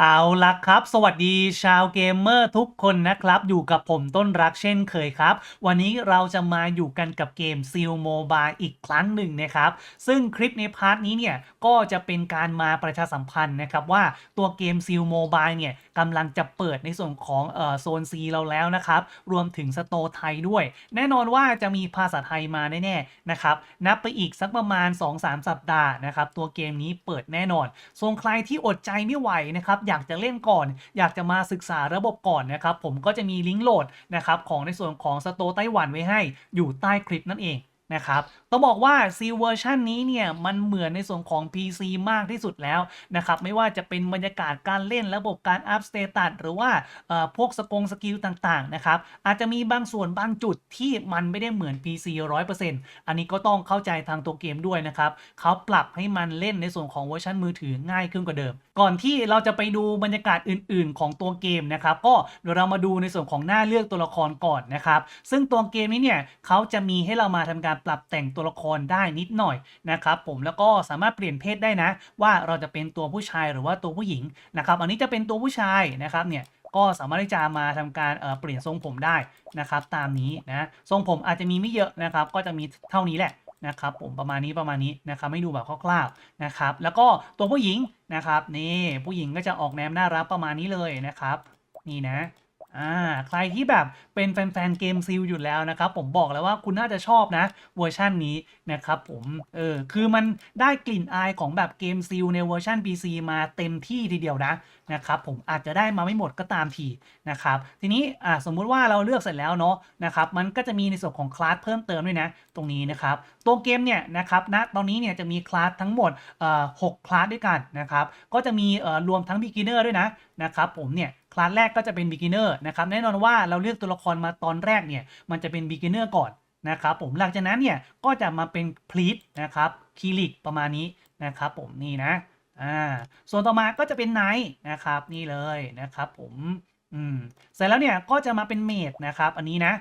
เอาล่ะครับ สวัสดีชาวเกมเมอร์ทุกคนนะครับ อยู่กับผมต้นรักเช่นเคยครับ วันนี้เราจะมาอยู่กันกับเกมซีลโมบายอีกครั้งหนึ่งนะครับ ซึ่งคลิปในพาร์ทนี้เนี่ย ก็จะเป็นการมาประชาสัมพันธ์นะครับว่าตัวเกมซีลโมบายเนี่ย กำลังจะเปิดในส่วนของโซน C เราแล้วนะครับ รวมถึงสโตไทยด้วย แน่นอนว่าจะมีภาษาไทยมาแน่ๆนะครับนับไปอีกสักประมาณ 2-3 สัปดาห์นะครับตัวเกมนี้เปิดแน่นอน ส่วนใครที่อดใจไม่ไหวนะครับอยากจะเล่นก่อน อยากจะมาศึกษาระบบก่อนนะครับผมก็จะมีลิงก์โหลดนะครับของในส่วนของสโตไต้หวันไว้ให้อยู่ใต้คลิปนั่นเอง นะครับต้องบอกว่า C เวอร์ชันนี้เนี่ยมันเหมือนในส่วนของ PC มากที่สุดแล้วนะครับไม่ว่าจะเป็นบรรยากาศการเล่นระบบการอัพสเตตัสหรือว่าพวกสกงสกิลต่างๆนะครับอาจจะมีบางส่วนบางจุดที่มันไม่ได้เหมือน PC 100%อันนี้ก็ต้องเข้าใจทางตัวเกมด้วยนะครับเขาปรับให้มันเล่นในส่วนของเวอร์ชันมือถือง่ายขึ้นกว่าเดิม ก่อนที่เราจะไปดูบรรยากาศอื่น ๆ ของตัวเกมนะครับก็เดี๋ยวเรามาดูในส่วนของหน้าเลือกตัวละครก่อนนะครับซึ่งตัวเกมนี้เนี่ยเขาจะมีให้เรามาทำการปรับแต่งตัวละครได้นิดหน่อยนะครับผมแล้วก็สามารถเปลี่ยนเพศได้นะ ว่าเราจะเป็นตัวผู้ชายหรือว่าตัวผู้หญิงนะครับอันนี้จะเป็นตัวผู้ชายนะครับเนี่ยก็สามารถที่จะมาทำการเเปลี่ยนทรงผมได้นะครับตามนี้นะทรงผมอาจจะมีไม่เยอะนะครับก็จะมีเท่านี้แหละนะครับผมประมาณนี้ประมาณนี้นะครับไม่ดูแบบคร่าวๆนะครับแล้วก็ตัวผู้หญิงนะครับนี่ผู้หญิงก็จะออกแนวน่ารักประมาณนี้เลยนะครับนี่นะ อ่าใครที่แบบเป็นแฟนๆเกมซิลอยู่แล้วนะครับ ผมบอกแล้วว่าคุณน่าจะชอบนะเวอร์ชันนี้นะครับผมเออคือมันได้กลิ่นอายของแบบเกมซิลในเวอร์ชัน PC มาเต็มที่ทีเดียวนะนะครับผมอาจจะได้มาไม่หมดก็ตามทีนะครับทีนี้อ่าสมมุติว่าเราเลือกเสร็จแล้วเนาะนะครับมันก็จะมีในส่วนของคลาสเพิ่มเติมด้วยนะตรงนี้นะครับตัวเกมเนี่ยนะครับณตอนนี้เนี่ยจะมีคลาสทั้งหมดเอ่อหกคลาสด้วยกันนะครับก็จะมีเอ่อรวมทั้ง beginner ด้วยนะนะครับผมเนี่ย คลาสแรกก็จะเป็น beginner นะครับแน่นอนว่าเราเลือกตัวละครมาตอนแรกเนี่ยมันจะเป็น beginner ก่อนนะครับผมหลังจากนั้นเนี่ยก็จะมาเป็น pleat นะครับคีลิกประมาณนี้นะครับผมนี่นะอ่าส่วนต่อมาก็จะเป็นไนท์นะครับนี่เลยนะครับผมอืมเสร็จแล้วเนี่ยก็จะมาเป็นเมดนะครับอันนี้นะ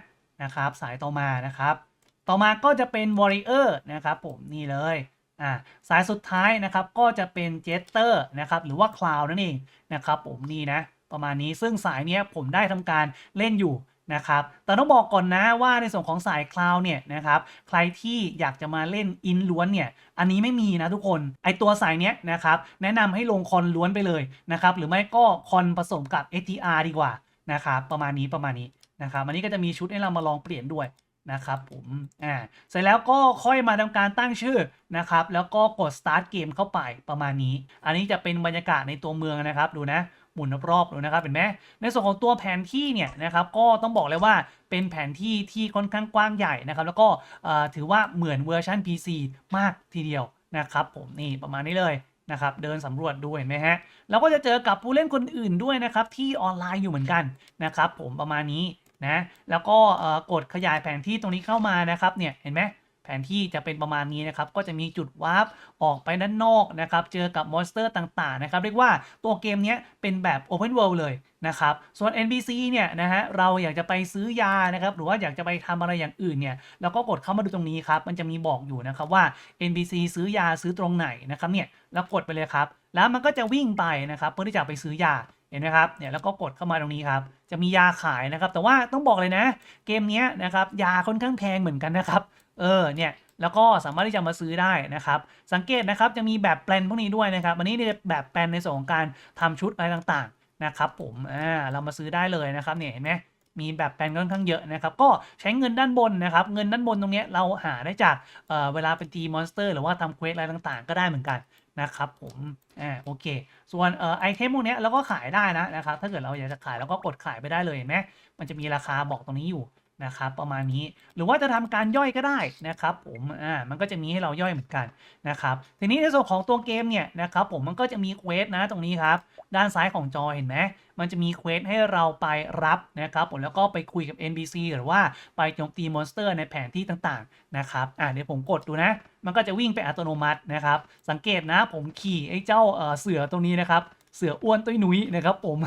นะครับสายต่อมานะครับต่อมาก็จะเป็นวอริเออร์นะครับผมนี่เลยอ่าสายสุดท้ายนะครับก็จะเป็นเจสเตอร์นะครับหรือว่าคลาวนั่นเองนะครับผมนี่นะ ประมาณนี้ซึ่งสายนี้ผมได้ทำการเล่นอยู่นะครับแต่ต้องบอกก่อนนะว่าในส่วนของสายคลาวเนี่ยนะครับใครที่อยากจะมาเล่นอินล้วนเนี่ยอันนี้ไม่มีนะทุกคนไอตัวสายเนี้ยนะครับแนะนำให้ลงคอนล้วนไปเลยนะครับหรือไม่ก็คอนผสมกับ STR ดีกว่านะครับประมาณนี้ประมาณนี้นะครับอันนี้ก็จะมีชุดให้เรามาลองเปลี่ยนด้วยนะครับผมอ่าเสร็จแล้วก็ค่อยมาทำการตั้งชื่อนะครับแล้วก็กด start เกมเข้าไปประมาณนี้ อันนี้จะเป็นบรรยากาศในตัวเมืองนะครับดูนะ หมุนรอบๆดูนะครับเห็นไหมในส่วนของตัวแผนที่เนี่ยนะครับก็ต้องบอกเลยว่าเป็นแผนที่ที่ค่อนข้างกว้างใหญ่นะครับแล้วก็ถือว่าเหมือนเวอร์ชัน PC มากทีเดียวนะครับผมนี่ประมาณนี้เลยนะครับเดินสำรวจดูเห็นไหมฮะแล้วก็จะเจอกับผู้เล่นคนอื่นด้วยนะครับที่ออนไลน์อยู่เหมือนกันนะครับผมประมาณนี้นะแล้วก็กดขยายแผนที่ตรงนี้เข้ามานะครับเนี่ยเห็นไหม แผนที่จะเป็นประมาณนี้นะครับ ก็จะมีจุดวาร์ปออกไปด้านนอกนะครับ เจอกับมอนสเตอร์ต่างๆนะครับ เรียกว่าตัวเกมนี้เป็นแบบ Open World เลยนะครับ ส่วน NPC เนี่ยนะฮะ เราอยากจะไปซื้อยานะครับ หรือว่าอยากจะไปทำอะไรอย่างอื่นเนี่ย เราก็กดเข้ามาดูตรงนี้ครับ มันจะมีบอกอยู่นะครับว่า NPC ซื้อยาซื้อตรงไหนนะครับเนี่ย แล้วกดไปเลยครับ แล้วมันก็จะวิ่งไปนะครับ เพื่อที่จะไปซื้อยาเห็นไหมครับ เนี่ยแล้วก็กดเข้ามาตรงนี้ครับ จะมียาขายนะครับ แต่ว่าต้องบอกเลยนะ เกมนี้นะครับยาค่อนข้างแพงเหมือนกันนะครับ เออเนี่ยแล้วก็สามารถที่จะมาซื้อได้นะครับ สังเกตนะครับจะมีแบบแปลนพวกนี้ด้วยนะครับ อันนี้เนี่ยแบบแปลนในส่วนของการทำชุดอะไรต่างๆนะครับ ผมอ่าเรามาซื้อได้เลยนะครับเนี่ยเห็นไหมมีแบบแปลนค่อนข้างเยอะนะครับ ก็ใช้เงินด้านบนนะครับ เงินด้านบนตรงนี้เราหาได้จากเอ่อเวลาไปตีมอนสเตอร์หรือว่าทำเควสอะไรต่างๆ ก็ได้เหมือนกันนะครับผมอ่าโอเค ส่วนเอ่อไอเทมพวกนี้เราก็ขายได้นะนะครับ ถ้าเกิดเราอยากจะขายเราก็กดขายไปได้เลยเห็นไหมมันจะมีราคาบอกตรงนี้อยู่ นะครับประมาณนี้หรือว่าจะทำการย่อยก็ได้นะครับผมอ่ามันก็จะมีให้เราย่อยเหมือนกันนะครับทีนี้ในส่วนของตัวเกมเนี่ยนะครับผมมันก็จะมีเควสนะตรงนี้ครับด้านซ้ายของจอเห็นไหมมันจะมีเควสให้เราไปรับนะครับผมแล้วก็ไปคุยกับ NPC หรือว่าไปโจมตีมอนสเตอร์ในแผนที่ต่างๆนะครับอ่าเดี๋ยวผมกดดูนะ มันก็จะวิ่งไปอัตโนมัตินะครับสังเกตนะผมขี่ไอ้เจ้าเสือตรงนี้นะครับ เสืออ้วนตุ้ยหนุยนะครับผม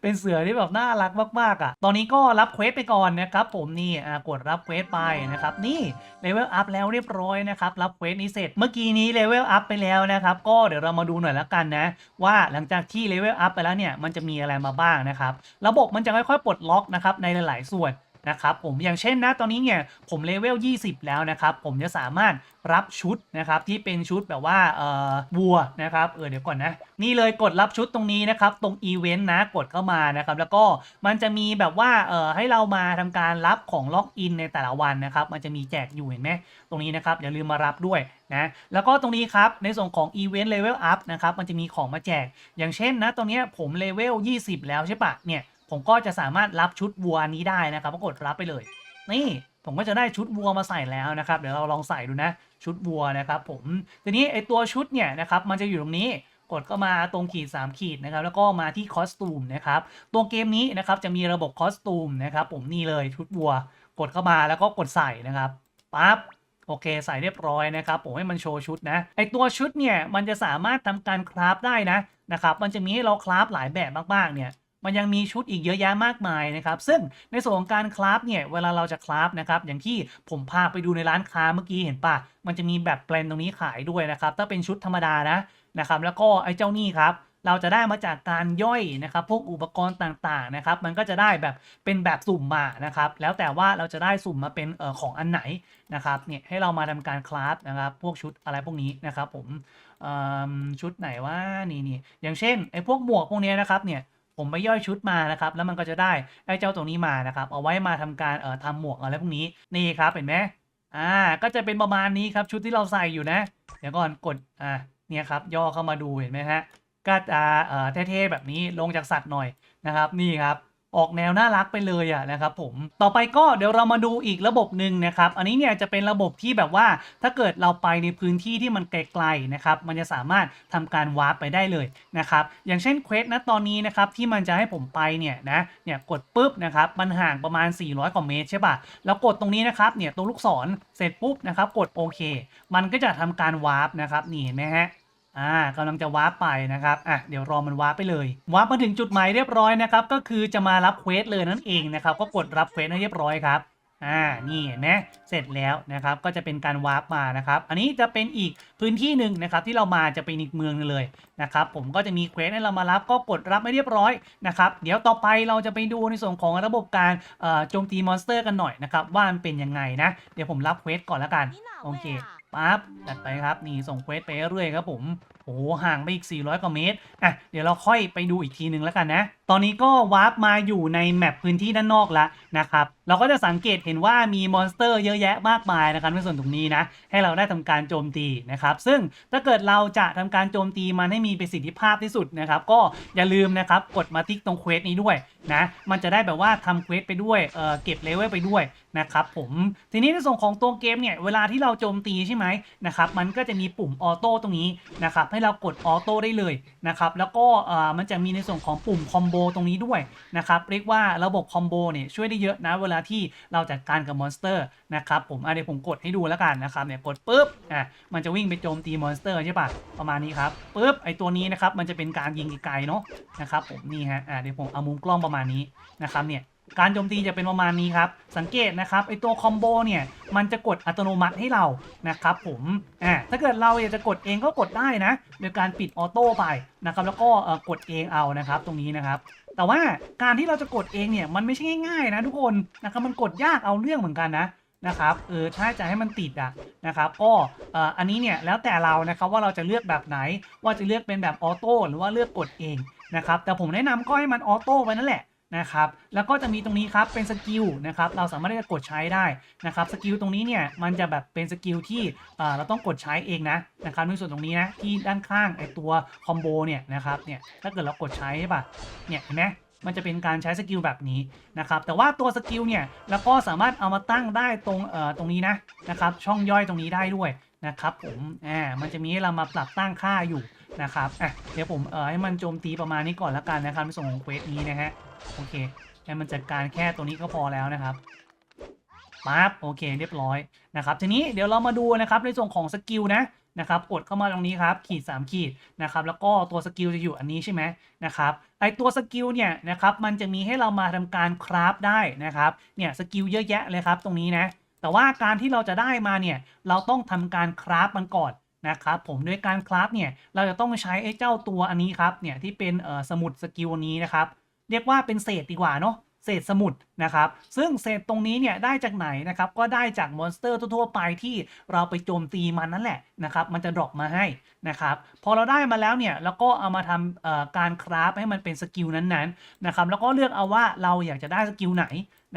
เป็นเสือที่แบบน่ารักมากๆอะ ตอนนี้ก็รับเควสไปก่อนนะครับผมนี่อ่ากดรับเควสไปนะครับนี่เลเวลอัพแล้วเรียบร้อยนะครับรับเควสนี้เสร็จเมื่อกี้นี้เลเวลอัพไปแล้วนะครับก็เดี๋ยวเรามาดูหน่อยแล้วกันนะ ว่าหลังจากที่เลเวลอัพไปแล้วเนี่ยมันจะมีอะไรมาบ้างนะครับระบบมันจะค่อยๆปลดล็อกนะครับในหลาย ๆ ส่วน นะครับผมอย่างเช่นนะตอนนี้เนี่ยผมเลเวล 20 แล้วนะครับ ผมจะสามารถรับชุดนะครับที่เป็นชุดแบบว่าเอ่อวัวนะครับเออเดี๋ยวก่อนนะนี่เลยกดรับชุดตรงนี้นะครับตรงอีเวนต์นะกดเข้ามานะครับแล้วก็มันจะมีแบบว่าเอ่อให้เรามาทำการรับของล็อกอินในแต่ละวันนะครับมันจะมีแจกอยู่เห็นไหมตรงนี้นะครับอย่าลืมมารับด้วยนะแล้วก็ตรงนี้ครับในส่วนของอีเวนต์เลเวลอัพนะครับมันจะมีของมาแจก อย่างเช่นนะตรงนี้ผมเลเวล 20 แล้วใช่ปะเนี่ย ผมก็จะสามารถรับชุดวัวนี้ได้นะครับก็กดรับไปเลย นี่ผมก็จะได้ชุดวัวมาใส่แล้วนะครับ เดี๋ยวเราลองใส่ดูนะ ชุดวัวนะครับผม ทีนี้ไอตัวชุดเนี่ยนะครับมันจะอยู่ตรงนี้กดเข้ามาตรงขีด 3 ขีดนะครับแล้วก็มาที่คอสตูมนะครับตัวเกมนี้นะครับจะมีระบบคอสตูมนะครับผมนี่เลยชุดวัว กดเข้ามาแล้วก็กดใส่นะครับปั๊บโอเคใส่เรียบร้อยนะครับผมให้มันโชว์ชุดนะไอตัวชุดเนี่ยมันจะสามารถทำการคราฟได้นะนะครับมันจะมีให้เราคราฟหลายแบบมากๆเนี่ย มันยังมีชุดอีกเยอะแยะมากมายนะครับ ซึ่งในส่วนของการคราฟเนี่ยเวลาเราจะคราฟนะครับอย่างที่ผมพาไปดูในร้านค้าเมื่อกี้เห็นปะมันจะมีแบบแปลนตรงนี้ขายด้วยนะครับถ้าเป็นชุดธรรมดานะนะครับแล้วก็ไอ้เจ้านี่ครับเราจะได้มาจากการย่อยนะครับ พวกอุปกรณ์ต่างๆนะครับ มันก็จะได้แบบเป็นแบบสุ่มมานะครับ แล้วแต่ว่าเราจะได้สุ่มมาเป็นเอ่อของอันไหนนะครับ เนี่ยให้เรามาทำการคราฟนะครับ พวกชุดอะไรพวกนี้นะครับ ผมชุดไหนว่านี่นี่อย่างเช่นไอ้พวกหมวกพวกเนี้ยนะครับ เนี่ย ผมไปย่อยชุดมานะครับแล้วมันก็จะได้ไอ้เจ้าตรงนี้มานะครับเอาไว้มาทำการเอ่อทำหมวกอะไรพวกนี้นี่ครับเห็นไหมอ่าก็จะเป็นประมาณนี้ครับชุดที่เราใส่อยู่นะ เดี๋ยวก่อนกดอ่าเนี่ยครับย่อเข้ามาดูเห็นไหมฮะก็จะเอ่อเท่ๆแบบนี้ลงจากสัตว์หน่อยนะครับนี่ครับ ออกแนวน่ารักไปเลยอะนะครับผมต่อไปก็เดี๋ยวเรามาดูอีกระบบหนึ่งนะครับอันนี้เนี่ยจะเป็นระบบที่แบบว่าถ้าเกิดเราไปในพื้นที่ที่มันไกลๆนะครับมันจะสามารถทำการวาร์ปไปได้เลยนะครับอย่างเช่นเควสนะตอนนี้นะครับที่มันจะให้ผมไปเนี่ยนะเนี่ยกดปุ๊บนะครับมันห่างประมาณ 400 กว่าเมตรใช่ป่ะแล้วกดตรงนี้นะครับเนี่ยตรงลูกศรเสร็จปุ๊บนะครับกดโอเค มันก็จะทำการวาร์ปนะครับนี่เห็นไหมฮะ อ่ากำลังจะวาร์ปไปนะครับ อะ เดี๋ยวรอมันวาร์ปไปเลย วาร์ปมาถึงจุดหมายเรียบร้อยนะครับ ก็คือจะมารับเควสเลยนั่นเองนะครับ ก็กดรับเควสให้เรียบร้อยครับ อ่า นี่เห็นไหมเสร็จแล้วนะครับ ก็จะเป็นการวาร์ปมานะครับ อันนี้จะเป็นอีกพื้นที่หนึ่งนะครับที่เรามาจะเป็นอีกเมืองหนึงเลยนะครับ ผมก็จะมีเควสให้เรามารับ ก็กดรับไม่เรียบร้อยนะครับ เดี๋ยวต่อไปเราจะไปดูในส่วนของระบบการเอ่อโจมตีมอนสเตอร์กันหน่อยนะครับว่ามันเป็นยังไงนะ เดี๋ยวผมรับเควสก่อนแล้วกัน โอเค ปั๊บจัดไปครับนี่ส่งเควสไปเรื่อยครับผมโอ้โหห่างไปอีก 400 กว่าเมตรอะเดี๋ยวเราค่อยไปดูอีกทีหนึ่งแล้วกันนะ ตอนนี้ก็วาร์ปมาอยู่ในแมปพื้นที่ด้านนอกแล้วนะครับ เราก็จะสังเกตเห็นว่ามีมอนสเตอร์เยอะแยะมากมายนะครับในส่วนตรงนี้นะ ให้เราได้ทำการโจมตีนะครับ ซึ่งถ้าเกิดเราจะทำการโจมตีมันให้มีประสิทธิภาพที่สุดนะครับ ก็อย่าลืมนะครับกดมาติ๊กตรงเควสนี้ด้วยนะมันจะได้แบบว่าทำเควสไปด้วยเออเก็บเลเวลไปด้วยนะครับผมทีนี้ในส่วนของตัวเกมเนี่ยเวลาที่เราโจมตีใช่ไหมนะครับมันก็จะมีปุ่มออโต้ตรงนี้นะครับให้เรากดออโต้ได้เลยนะครับแล้วก็เออมันจะมีในส่วนของปุ่มคอมโบตรงนี้ด้วยนะครับเรียกว่าระบบคอมโบเนี่ยช่วยได้เยอะนะเวลาที่เราจัดการกับมอนสเตอร์นะครับผมเดี๋ยวผมกดให้ดูแล้วกันนะครับเนี่ยกดปุ๊บอะมันจะวิ่งไปโจมตีมอนสเตอร์ใช่ปะประมาณนี้ครับปุ๊บไอตัวนี้นะครับมันจะเป็นการยิงไกลๆเนาะนะครับผมนี่ฮะอะเดี๋ยวผมเอามุมกล้องประมาณนี้นะครับเนี่ยการโจมตีจะเป็นประมาณนี้ครับ สังเกตนะครับไอตัวคอมโบเนี่ยมันจะกดอัตโนมัติให้เรานะครับผมอ่าถ้าเกิดเราอยากจะกดเองก็กดได้นะ โดยการปิดออโต้ไปนะครับแล้วก็เออกดเองเอานะครับตรงนี้นะครับ แต่ว่าการที่เราจะกดเองเนี่ยมันไม่ใช่ง่ายๆนะทุกคนนะครับมันกดยากเอาเรื่องเหมือนกันนะนะครับเออถ้าจะให้มันติดอะนะครับก็เอออันนี้เนี่ยแล้วแต่เรานะครับว่าเราจะเลือกแบบไหนว่าจะเลือกเป็นแบบออโต้หรือว่าเลือกกดเอง นะครับแต่ผมแนะนำก็ให้มันออโต้ไปนั่นแหละนะครับแล้วก็จะมีตรงนี้ครับเป็นสกิลนะครับเราสามารถที่จะกดใช้ได้นะครับสกิลตรงนี้เนี่ยมันจะแบบเป็นสกิลที่เอ่อเราต้องกดใช้เองนะนะครับในส่วนตรงนี้นะที่ด้านข้างไอตัวคอมโบเนี่ยนะครับเนี่ยถ้าเกิดเรากดใช้ใช่ปะเนี่ยเห็นไหมมันจะเป็นการใช้สกิลแบบนี้นะครับแต่ว่าตัวสกิลเนี่ยแล้วก็สามารถเอามาตั้งได้ตรงเอ่อตรงนี้นะนะครับช่องย่อยตรงนี้ได้ด้วยนะครับผมอ่ามันจะมีให้เรามาปรับตั้งค่าอยู่ นะครับอะเดี๋ยวผมเอ่อให้มันโจมตีประมาณนี้ก่อนแล้วกันนะครับในส่วนของเควสนี้นะฮะโอเคให้มันจัดการแค่ตัวนี้ก็พอแล้วนะครับปั๊บโอเคเรียบร้อยนะครับทีนี้เดี๋ยวเรามาดูนะครับในส่วนของสกิลนะนะครับกดเข้ามาตรงนี้ครับขีด 3 ขีดนะครับแล้วก็ตัวสกิลจะอยู่อันนี้ใช่ไหมนะครับไอตัวสกิลเนี่ยนะครับมันจะมีให้เรามาทำการคราฟได้นะครับเนี่ยสกิลเยอะแยะเลยครับตรงนี้นะแต่ว่าการที่เราจะได้มาเนี่ยเราต้องทำการคราฟมันก่อน นะครับผมด้วยการคลาสเนี่ยเราจะต้องใช้ไอ้เจ้าตัวอันนี้ครับเนี่ยที่เป็นเอ่อสมุดสกิลนี้นะครับ เรียกว่าเป็นเศษดีกว่าเนาะ เศษสมุดนะครับ ซึ่งเศษตรงนี้เนี่ยได้จากไหนนะครับ ก็ได้จากมอนสเตอร์ทั่วๆไปที่เราไปโจมตีมันนั่นแหละนะครับ มันจะดรอปมาให้นะครับ พอเราได้มาแล้วเนี่ยแล้วก็เอามาทำการคราฟให้มันเป็นสกิลนั้นๆนะครับ แล้วก็เลือกเอาว่าเราอยากจะได้สกิลไหน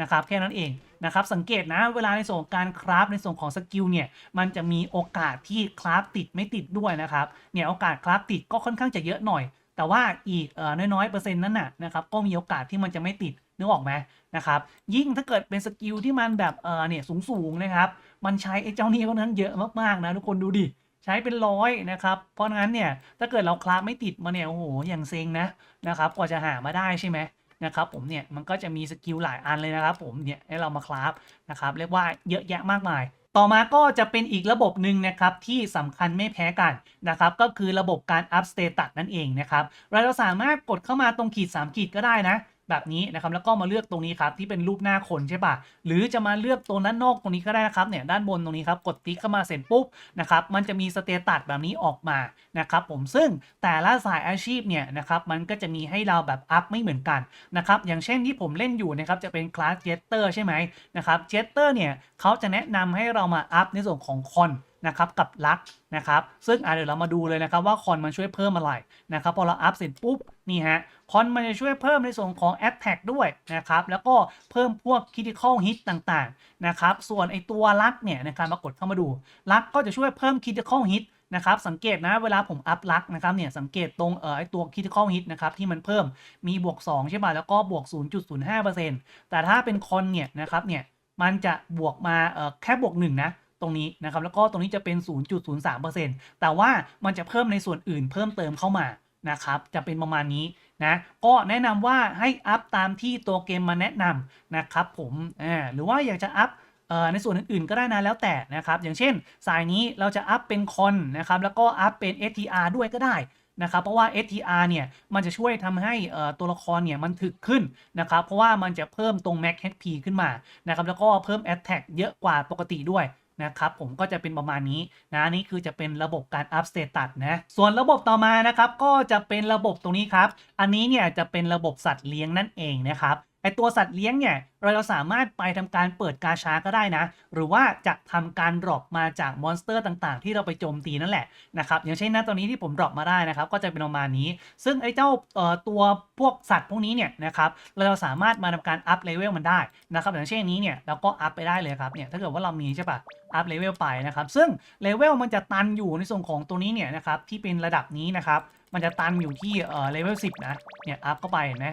นะครับแค่นั้นเองนะครับสังเกตนะเวลาในส่วนของการคราฟในส่วนของสกิลเนี่ยมันจะมีโอกาสที่คราฟติดไม่ติดด้วยนะครับเนี่ยโอกาสคราฟติดก็ค่อนข้างจะเยอะหน่อย แต่ว่าอีกเอ่อน้อยๆเปอร์เซ็นต์นั้นน่ะนะครับก็มีโอกาสที่มันจะไม่ติด นึกออกไหมนะครับ ยิ่งถ้าเกิดเป็นสกิลที่มันแบบเออเนี่ยสูงๆนะครับ มันใช้ไอ้เจ้านี้ก็นั้นเยอะมากๆนะทุกคนดูดิใช้เป็นร้อยนะครับ เพราะงั้นเนี่ยถ้าเกิดเราคลาฟไม่ติดมาเนี่ยโอ้โหอย่างเซ็งนะนะครับกว่าจะหามาได้ใช่ไหมนะครับผมเนี่ยมันก็จะมีสกิลหลายอันเลยนะครับผมเนี่ยให้เรามาคลาฟนะครับเรียกว่าเยอะแยะมากมาย ต่อมาก็จะเป็นอีกระบบหนึ่งนะครับที่สำคัญไม่แพ้กันนะครับก็คือระบบการอัพสเตตัสนั่นเองนะครับเราจะสามารถกดเข้ามาตรงขีด 3 ขีดก็ได้นะ แบบนี้นะครับแล้วก็มาเลือกตรงนี้ครับที่เป็นรูปหน้าคนใช่ปะหรือจะมาเลือกตรงด้านนอกตรงนี้ก็ได้นะครับเนี่ยด้านบนตรงนี้ครับกดติ๊กเข้ามาเสร็จปุ๊บนะครับมันจะมีสเตตัสแบบนี้ออกมานะครับผมซึ่งแต่ละสายอาชีพเนี่ยนะครับมันก็จะมีให้เราแบบอัพไม่เหมือนกันนะครับอย่างเช่นที่ผมเล่นอยู่นะครับจะเป็นคลาสเจสเตอร์ใช่ไหมนะครับเจสเตอร์เนี่ยเขาจะแนะนำให้เรามาอัพในส่วนของคอน นะครับกับลักนะครับซึ่งอะเดี๋ยวเรามาดูเลยนะครับว่าคอนมันช่วยเพิ่มอะไรนะครับพอเราอัพเสร็จปุ๊บนี่ฮะคอนมันจะช่วยเพิ่มในส่วนของ a t t a c k ด้วยนะครับแล้วก็เพิ่มพวก critical hit ต่างๆนะครับส่วนไอตัวลักเนี่ยนะครับมากดเข้ามาดูลักก็จะช่วยเพิ่ม critical hit นะครับสังเกตนะเวลาผมอัพลักนะครับเนี่ยสังเกตตรงเอ่อไอตัว critical hit นะครับที่มันเพิ่มมีบวก 2 ใช่ป่ะแล้วก็บวก 0.05%แต่ถ้าเป็นคอนเนี่ยนะครับเนี่ยมันจะบวกมาเอ่อแค่บวก1นะ รงนี้นะครับแล้วก็ตรงนี้จะเป็น 0.03%แต่ว่ามันจะเพิ่มในส่วนอื่นเพิ่มเติมเข้ามานะครับจะเป็นประมาณนี้นะก็แนะนำว่าให้อัพตามที่ตัวเกมมาแนะนำนะครับผมอ่าหรือว่าอยากจะอัพในส่วนอื่นๆก็ได้นะแล้วแต่นะครับ อย่างเช่นสายนี้เราจะอัพเป็นคอนนะครับแล้วก็อัพเป็น STR ด้วยก็ได้นะครับเพราะว่า STR เนี่ยมันจะช่วยทำให้ตัวละครเนี่ยมันถึกขึ้นนะครับเพราะว่ามันจะเพิ่มตรง Max HP ขึ้นมานะครับแล้วก็เพิ่ม Attack เยอะกว่าปกติด้วย นะครับผมก็จะเป็นประมาณนี้นะนี่คือจะเป็นระบบการอัพสเตตัสนะส่วนระบบต่อมานะครับก็จะเป็นระบบตรงนี้ครับ อันนี้เนี่ยจะเป็นระบบสัตว์เลี้ยงนั่นเองนะครับ ไอตัวสัตว์เลี้ยงเนี่ยเราสามารถไปทำการเปิดกาชาก็ได้นะ หรือว่าจะทำการดรอปมาจากมอนสเตอร์ต่างๆ ที่เราไปโจมตีนั่นแหละนะครับอย่างเช่นนะตัวนี้ที่ผมดรอปมาได้นะครับก็จะเป็นประมาณนี้ ซึ่งไอเจ้าตัวพวกสัตว์พวกนี้เนี่ยนะครับเราสามารถมาทำการอัพเลเวลมันได้นะครับอย่างเช่นนี้เนี่ยเราก็อัพไปได้เลยครับเนี่ยถ้าเกิดว่าเรามีใช่ปะอัพเลเวลไปนะครับซึ่งเลเวลมันจะตันอยู่ในส่วนของตัวนี้เนี่ยนะครับที่เป็นระดับนี้นะครับมันจะตันอยู่ที่เอ่อเลเวล10นะเนี่ยอัพเข้าไปเห็นไหม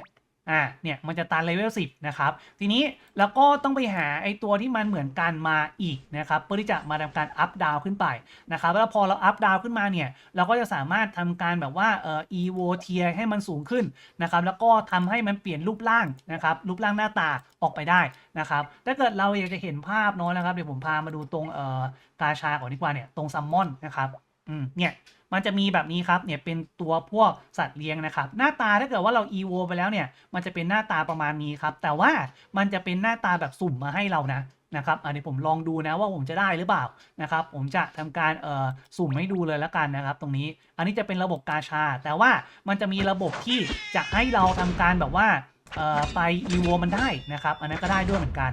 อ่าเนี่ยมันจะตันเลเวล10 นะครับ ทีนี้เราก็ต้องไปหาไอตัวที่มันเหมือนกันมาอีกนะครับเพื่อที่จะมาทำการอัพดาวขึ้นไปนะครับแล้วพอเราอัพดาวขึ้นมาเนี่ยเราก็จะสามารถทำการแบบว่าเอ่อ evo tier ให้มันสูงขึ้นนะครับแล้วก็ทำให้มันเปลี่ยนรูปร่างนะครับรูปร่างหน้าตาออกไปได้นะครับถ้าเกิดเราอยากจะเห็นภาพเนาะนะครับเดี๋ยวผมพามาดูตรงเอ่อกาชาก่อนดีกว่าเนี่ยตรงซัมมอนนะครับอืมเนี่ย มันจะมีแบบนี้ครับเนี่ยเป็นตัวพวกสัตว์เลี้ยงนะครับ หน้าตาถ้าเกิดว่าเรา evo ไปแล้วเนี่ยมันจะเป็นหน้าตาประมาณนี้ครับ แต่ว่ามันจะเป็นหน้าตาแบบสุ่มมาให้เรานะนะครับอันนี้ผมลองดูนะว่าผมจะได้หรือเปล่านะครับผมจะทำการเอ่อสุ่มให้ดูเลยแล้วกันนะครับ ตรงนี้อันนี้จะเป็นระบบกาชา แต่ว่ามันจะมีระบบที่จะให้เราทำการแบบว่าเอ่อไป evo มันได้นะครับ อันนั้นก็ได้ด้วยเหมือนกัน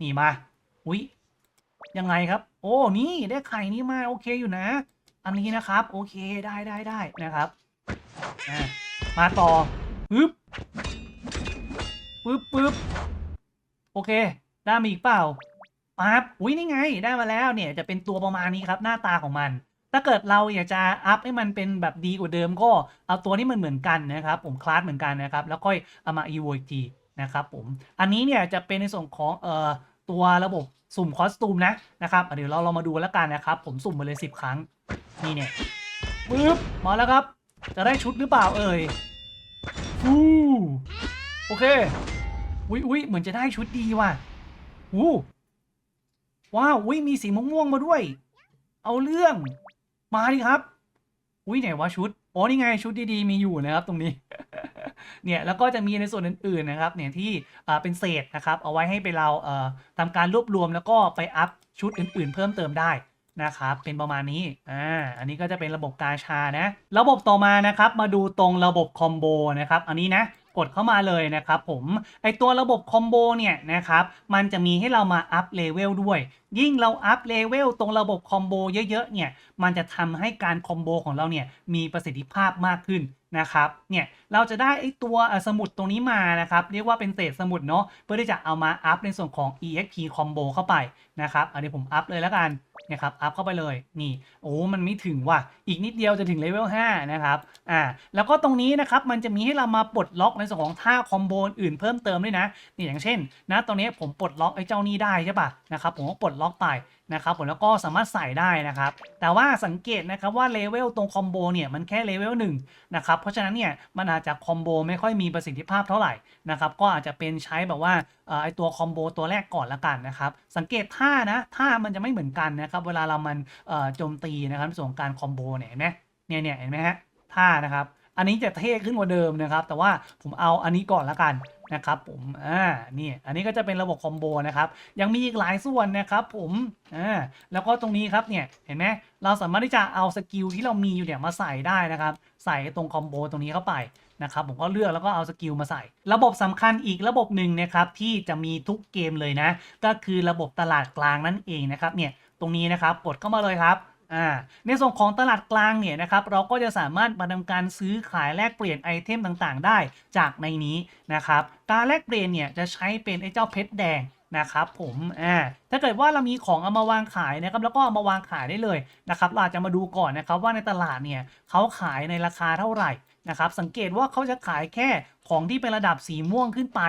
นี่มาอุ๊ยยังไงครับ โอ้นี่ได้ไข่นี้มาโอเคอยู่นะ อันนี้นะครับ โอเคได้ได้ได้นะครับมาต่อปึ๊บปึ๊บปึ๊บโอเค ได้มาอีกเปล่าปั๊บอุ้ยนี่ไง ได้มาแล้วเนี่ยจะเป็นตัวประมาณนี้ครับ หน้าตาของมัน ถ้าเกิดเราอยากจะอัพให้มันเป็นแบบดีกว่าเดิมก็เอาตัวที่มันเหมือนกันนะครับ ผมคลาสเหมือนกันนะครับ แล้วค่อยเอามา evo อีกทีนะครับผมอันนี้เนี่ยจะเป็นในส่วนของเอ่อตัวระบบสุ่มคอสตูมนะนะครับเดี๋ยวเราเรามาดูแล้วกันนะครับ ผมสุ่มมาเลย 10 ครั้ง นี่เนี่ยปึ๊บมาแล้วครับ จะได้ชุดหรือเปล่าเอ่ยฟูโอเคอุ้ยอุ้ยเหมือนจะได้ชุดดีว่ะอู้ว้าวอุ้ยมีสีม่วงๆมาด้วย เอาเรื่อง มาดิครับ อุ้ยไหนว่าชุดโอ้นี่ไงชุดดีๆมีอยู่นะครับตรงนี้ เนี่ยแล้วก็จะมีในส่วนอื่นๆนะครับ เนี่ยที่อ่าเป็นเศษนะครับ เอาไว้ให้ไปเราเอ่อทำการรวบรวมแล้วก็ไปอัพชุดอื่นๆ เพิ่มเติมได้ นะครับ เป็นประมาณนี้ อ่า อันนี้ก็จะเป็นระบบกาชานะ ระบบต่อมานะครับ มาดูตรงระบบคอมโบนะครับ อันนี้นะ กดเข้ามาเลยนะครับผม ไอตัวระบบคอมโบเนี่ยนะครับ มันจะมีให้เรามาอัพเลเวลด้วย ยิ่งเราอัพเลเวลตรงระบบคอมโบเยอะๆเนี่ยมันจะทำให้การคอมโบของเราเนี่ยมีประสิทธิภาพมากขึ้นนะครับเนี่ยเราจะได้ไอตัวสมุดตรงนี้มานะครับเรียกว่าเป็นเศษสมุดเนาะเพื่อที่จะเอามาอัพในส่วนของ exp combo เข้าไปนะครับอันนี้ผมอัพเลยแล้วกันนะครับอัพเข้าไปเลยนี่โอ้มันไม่ถึงว่ะอีกนิดเดียวจะถึงเลเวล5นะครับอ่าแล้วก็ตรงนี้นะครับมันจะมีให้เรามาปลดล็อกในส่วนของท่าคอมโบอื่นเพิ่มเติมด้วยนะนี่อย่างเช่นนะตรงนี้ผมปลดล็อกไอ้เจ้านี้ได้ใช่ปะนะครับผมก็ปลดล็อกไปนะครับผมแล้วก็สามารถใส่ได้นะครับ แต่ว่าสังเกตนะครับว่าเลเวลตรงคอมโบเนี่ยมันแค่เลเวลหนึ่งนะครับเพราะฉะนั้นเนี่ยมันอาจจะคอมโบไม่ค่อยมีประสิทธิภาพเท่าไหร่นะครับก็อาจจะเป็นใช้แบบว่าเอ่อไอตัวคอมโบตัวแรกก่อนละกันนะครับสังเกตท่านะท่ามันจะไม่เหมือนกันนะครับเวลาเรามันโจมตีนะครับส่วนการคอมโบเนี่ยเห็นไหมเนี่ยเนี่ยเห็นไหมฮะท่านะครับอันนี้จะเท่ขึ้นกว่าเดิมนะครับ แต่ว่าผมเอาอันนี้ก่อนละกัน นะครับผมอ่านี่อันนี้ก็จะเป็นระบบคอมโบนะครับยังมีอีกหลายส่วนนะครับผมอ่าแล้วก็ตรงนี้ครับเนี่ยเห็นไหมเราสามารถที่จะเอาสกิลที่เรามีอยู่เนี่ยมาใส่ได้นะครับใส่ตรงคอมโบตรงนี้เข้าไปนะครับผมก็เลือกแล้วก็เอาสกิลมาใส่ ระบบสำคัญอีกระบบหนึ่งนะครับที่จะมีทุกเกมเลยนะ ก็คือระบบตลาดกลางนั่นเองนะครับเนี่ยตรงนี้นะครับกดเข้ามาเลยครับ อ่าในส่วนของตลาดกลางเนี่ยนะครับเราก็จะสามารถมาทำการซื้อขายแลกเปลี่ยนไอเทมต่างๆ ได้จากในนี้นะครับการแลกเปลี่ยนเนี่ยจะใช้เป็นไอเจ้าเพชรแดงนะครับผมอ่าถ้าเกิดว่าเรามีของเอามาวางขายนะครับแล้วก็เอามาวางขายได้เลยนะครับเราจจะมาดูก่อนนะครับว่าในตลาดเนี่ยเขาขายในราคาเท่าไหร่นะครับสังเกตว่าเขาจะขายแค่ของที่เป็นระดับสีม่วงขึ้นไป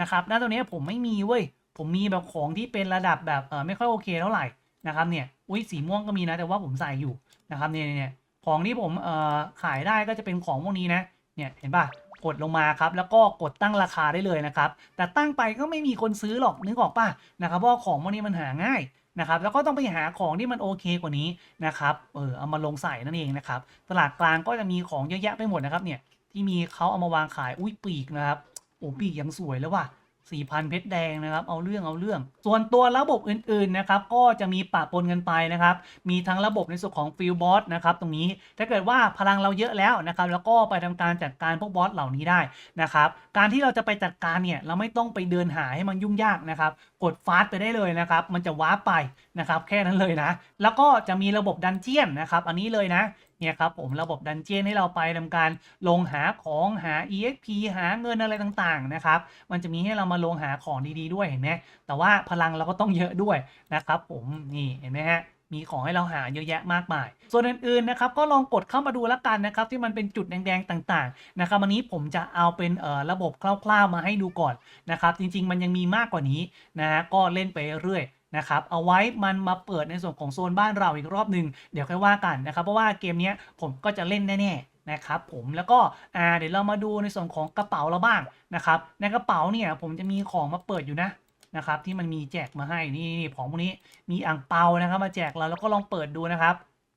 นะครับณตรงนี้ผมไม่มีเว้ยผมมีแบบของที่เป็นระดับแบบเออไม่ค่อยโอเคเท่าไหร่ นะครับเนี่ยอุ้ยสีม่วงก็มีนะ แต่ว่าผมใส่อยู่นะครับเนี่ยเนี่ยของที่ผมเอ่อขายได้ก็จะเป็นของพวกนี้นะเนี่ยเห็นป่ะกดลงมาครับแล้วก็กดตั้งราคาได้เลยนะครับ แต่ตั้งไปก็ไม่มีคนซื้อหรอกนึกออกป่ะนะครับเพราะของพวกนี้มันหาง่ายนะครับแล้วก็ต้องไปหาของที่มันโอเคกว่านี้นะครับเออเอามาลงใส่นั่นเองนะครับตลาดกลางก็จะมีของเยอะแยะไปหมดนะครับเนี่ยที่มีเขาเอามาวางขายอุ้ยปีกนะครับโอ้ปีกยังสวยแล้วว่ะ 4,000 เพชรแดงนะครับ เอาเรื่องเอาเรื่อง ส่วนตัวระบบอื่นๆนะครับ ก็จะมีปะปนกันไปนะครับ มีทั้งระบบในส่วนของฟิลบอสนะครับ ตรงนี้ ถ้าเกิดว่าพลังเราเยอะแล้วนะครับ แล้วก็ไปทำการจัดการพวกบอสเหล่านี้ได้นะครับ การที่เราจะไปจัดการเนี่ย เราไม่ต้องไปเดินหาให้มันยุ่งยากนะครับ กดฟาสไปได้เลยนะครับ มันจะว้าไปนะครับ แค่นั้นเลยนะ แล้วก็จะมีระบบดันเจียนนะครับ อันนี้เลยนะ เนี่ยครับผมระบบดันเจียนให้เราไปทำการลงหาของหา exp หาเงินอะไรต่างๆนะครับมันจะมีให้เรามาลงหาของดีๆด้วยเห็นไหมแต่ว่าพลังเราก็ต้องเยอะด้วยนะครับผมนี่เห็นไหมฮะมีของให้เราหาเยอะแยะมากมาย ส่วนอื่นๆนะครับก็ลองกดเข้ามาดูแล้วกันนะครับที่มันเป็นจุดแดงๆต่างๆนะครับวันนี้ผมจะเอาเป็นเอ่อระบบคร่าวๆมาให้ดูก่อนนะครับจริงๆมันยังมีมากกว่านี้นะฮะก็เล่นไปเรื่อย นะครับเอาไว้มันมาเปิดในส่วนของโซนบ้านเราอีกรอบหนึ่งเดี๋ยวค่อยว่ากันนะครับ เพราะว่าเกมนี้ผมก็จะเล่นแน่ๆนะครับผมแล้วก็อ่าเดี๋ยวเรามาดูในส่วนของกระเป๋าเราบ้างนะครับในกระเป๋าเนี่ยผมจะมีของมาเปิดอยู่นะนะครับที่มันมีแจกมาให้นี่ของพวกนี้มีอ่างเปานะครับ มาแจกเราแล้วก็ลองเปิดดูนะครับ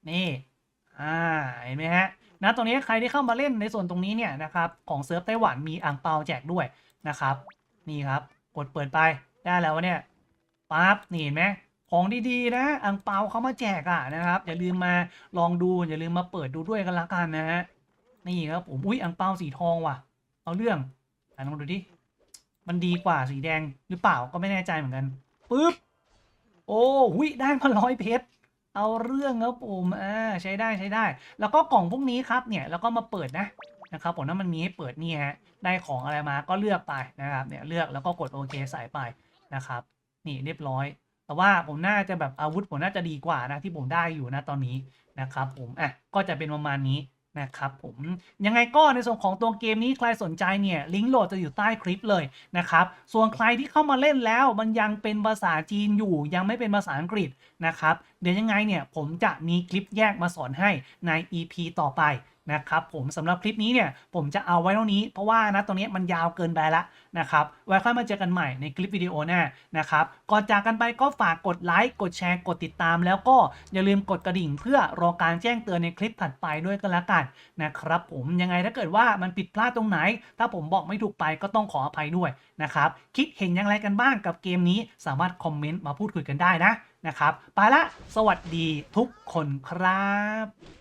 นี่อ่าเห็นไหมฮะนะตรงนี้ใครที่เข้ามาเล่นในส่วนตรงนี้เนี่ยนะครับของเซิร์ฟไต้หวันมีอ่างเปาแจกด้วยนะครับนี่ครับกดเปิดไปได้แล้ววะเนี่ย ปั๊บนี่เห็นไหมของดีๆนะอ่างเปาเขามาแจกอะนะครับ อย่าลืมมาลองดูอย่าลืมมาเปิดดูด้วยกันละกันนะฮะนี่ครับผมอุ้ยอ่างเปาสีทองว่ะ เอาเรื่องอะลองดูดิมันดีกว่าสีแดงหรือเปล่าก็ไม่แน่ใจเหมือนกันปึ๊บโอ้หุยได้มาร้อยเพชรเอาเรื่องครับผมอ่าใช้ได้ใช้ได้ แล้วก็กล่องพวกนี้ครับเนี่ยแล้วก็มาเปิดนะนะครับผมนั้นมันมีให้เปิดนี่ฮะได้ของอะไรมาก็เลือกไปนะครับเนี่ยเลือกแล้วก็กดโอเคใส่ไปนะครับ นี่เรียบร้อย แต่ว่าผมน่าจะแบบอาวุธผมน่าจะดีกว่านะที่ผมได้อยู่นะตอนนี้นะครับผมอะก็จะเป็นประมาณนี้นะครับผมยังไงก็ในส่วนของตัวเกมนี้ใครสนใจเนี่ยลิงก์โหลดจะอยู่ใต้คลิปเลยนะครับส่วนใครที่เข้ามาเล่นแล้วมันยังเป็นภาษาจีนอยู่ยังไม่เป็นภาษาอังกฤษนะครับเดี๋ยวยังไงเนี่ยผมจะมีคลิปแยกมาสอนให้ใน EP ต่อไปนะครับผมสำหรับคลิปนี้เนี่ยผมจะเอาไว้เท่านี้เพราะว่านะตรงนี้มันยาวเกินไปละนะครับไว้ค่อยมาเจอกันใหม่ในคลิปวิดีโอหน้านะครับก่อนจากกันไปก็ฝากกดไลค์กดแชร์กดติดตาม แล้วก็อย่าลืมกดกระดิ่ง เพื่อรอการแจ้งเตือนในคลิปถัดไปด้วยกันละกันนะครับผมยังไงถ้าเกิดว่ามันผิดพลาดตรงไหน ถ้าผมบอกไม่ถูกไปก็ต้องขออภัยด้วยนะครับคิดเห็นอย่างไรกันบ้างกับเกมนี้สามารถคอมเมนต์มาพูดคุยกันได้นะ นะครับ ไปละ สวัสดีทุกคนครับ